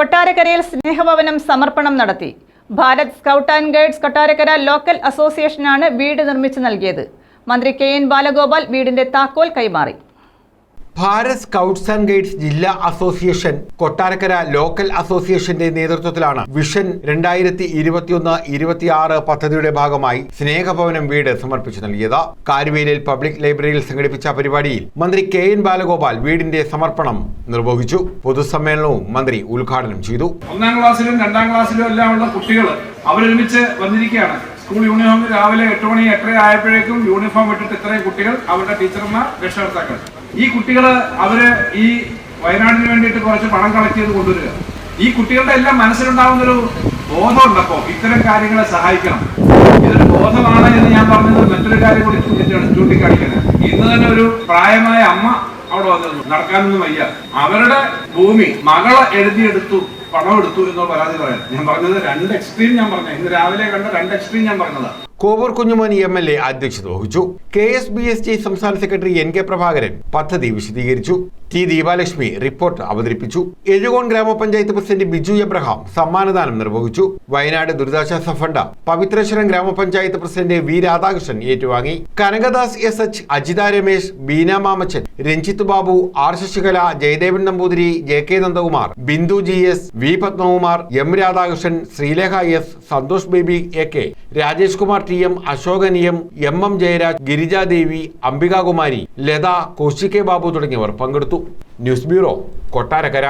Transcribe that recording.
കൊട്ടാരക്കരയിൽ സ്നേഹഭവനം സമർപ്പണം നടത്തി. Bharat scout and guides Kottarakkara local അസോസിയേഷനാണ് വീട് നിർമ്മിച്ചു നൽകിയത്. മന്ത്രി കെ എൻ ബാലഗോപാൽ വീടിന്റെ താക്കോൽ കൈമാറി. ഭാരത് സ്കൗട്ട്സ് ആൻഡ് ഗൈഡ്സ് ജില്ലാ അസോസിയേഷൻ കൊട്ടാരക്കര ലോക്കൽ അസോസിയേഷന്റെ നേതൃത്വത്തിലാണ് വിഷൻ രണ്ടായിരത്തി ഇരുപത്തിയൊന്ന് ഇരുപത്തിയാറ് പദ്ധതിയുടെ ഭാഗമായി സ്നേഹഭവനം വീട് സമർപ്പിച്ചു നൽകിയത്. കാരുവേലിൽ പബ്ലിക് ലൈബ്രറിയിൽ സംഘടിപ്പിച്ച പരിപാടിയിൽ മന്ത്രി കെ എൻ ബാലഗോപാൽ വീടിന്റെ സമർപ്പണം നിർവഹിച്ചു. പൊതുസമ്മേളനവും മന്ത്രി ഉദ്ഘാടനം ചെയ്തു. ഒന്നാം ക്ലാസ്സിലും രണ്ടാം ക്ലാസ്സിലും എല്ലാം ഉള്ള കുട്ടികൾ അവരൊരുമിച്ച് വന്നിരിക്കുകയാണ്. സ്കൂൾ യൂണിഫോമിൽ രാവിലെ എട്ട് മണി എട്ടര ആയപ്പോഴേക്കും യൂണിഫോം ഇട്ടിട്ട് ഇത്രയും കുട്ടികൾ അവരുടെ ടീച്ചർമാർ രക്ഷകർത്താക്കൾ. ഈ കുട്ടികൾ അവർ ഈ വയനാടിന് വേണ്ടിയിട്ട് കുറച്ച് പണം കളക്ട് ചെയ്ത് കൊണ്ടുവരിക. ഈ കുട്ടികളുടെ എല്ലാം മനസ്സിലുണ്ടാവുന്നൊരു ബോധമുണ്ട് അപ്പോൾ ഇത്തരം കാര്യങ്ങളെ സഹായിക്കണം. ഇതൊരു ബോധമാണ് എന്ന് ഞാൻ പറഞ്ഞത് മറ്റൊരു കാര്യം കൂടി ചൂണ്ടിക്കാണ് ചൂണ്ടിക്കാണിക്കുന്നത്. ഇന്ന് തന്നെ ഒരു പ്രായമായ അമ്മ അവിടെ വന്നിരുന്നു നടക്കാനൊന്നും വയ്യ. അവരുടെ ഭൂമി മകളെ എഴുതിയെടുത്തു പണം എടുത്തു എന്നുള്ള പരാതി പറയാൻ ഞാൻ പറഞ്ഞത് രണ്ട് എക്സ്ട്രീം ഞാൻ പറഞ്ഞത്. ഇന്ന് രാവിലെ കണ്ട രണ്ട് എക്സ്ട്രീം ഞാൻ പറഞ്ഞതാ. കോവൂർ കുഞ്ഞുമോനി എം എൽ എ അധ്യക്ഷത വഹിച്ചു. K S B S T സംസ്ഥാന സെക്രട്ടറി എൻ കെ പ്രഭാകരൻ പദ്ധതി വിശദീകരിച്ചു. ടി ദീപാലക്ഷ്മി റിപ്പോർട്ട് അവതരിപ്പിച്ചു. എഴുകോൺ ഗ്രാമപഞ്ചായത്ത് പ്രസിഡന്റ് ബിജു എബ്രഹാം സമ്മാനദാനം നിർവഹിച്ചു. വയനാട് ദുരിതാശ്വാസ ഫണ്ട് പവിത്രേശ്വരം ഗ്രാമപഞ്ചായത്ത് പ്രസിഡന്റ് വി രാധാകൃഷ്ണൻ ഏറ്റുവാങ്ങി. Kanakadas S H Ajitha Ramesh Beena Mamachan Ranjith Babu R Sasikala Jayadevan Namboothiri J K Nandakumar Bindu G S V Padmakumar M Radhakrishnan Sreelekha S Santhosh Baby A K Rajesh Kumar T M Asokan M M M Jayaraj Girijadevi Ambikakumari Latha Koshy K Babu തുടങ്ങിയവർ പങ്കെടുത്തു. News bureau Kottarakkara.